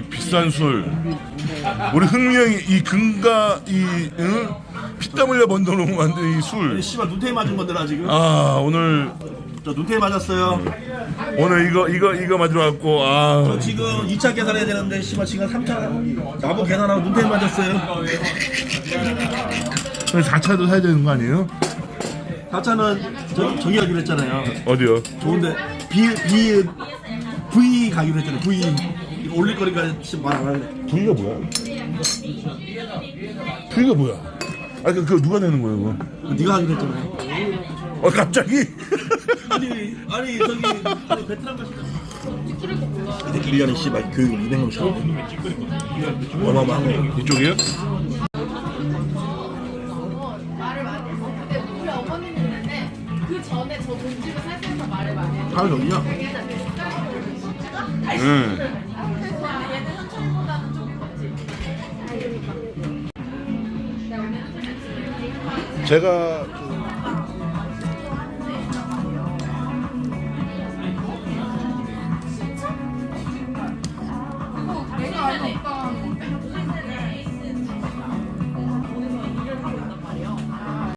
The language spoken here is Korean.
이 비싼 술 우리 흥미 형이 이 금가 이 응? 피땀 흘려 번 돈으로 만든 이 술. 씨발 눈탱이 맞은 건데 나 지금 아 오늘 저 눈탱이 맞았어요 오늘 이거 이거 이거 맞으러 왔고 아 저 지금 2차 계산해야 되는데 씨발 지금 3차 나무 계산하고 눈탱이 맞았어요 4차도 사야 되는 거 아니에요? 4차는 저, 저기 가기로 했잖아요 어디요? 좋은데 B, B, V 가기로 했잖아요 V 이거 올릴 거니까 지금 말 안 할래 V가 뭐야? V가 뭐야? 아 그, 그거 누가 내는 거예요? 그거? 그거 네가 하기로 했잖아요 어 갑자기? 아니 아니 저기 아니 베트남 가시다 이 새끼 1년에 씨발 교육 200명 쳐 어마어마한 거 이쪽이요? 말을 많이 했어. 근데 우리 어머니는 있는데 그 전에 저 돈집을 살 때부터 말을 많이 했어. 가을 어디냐? 응. 그래서 제가 내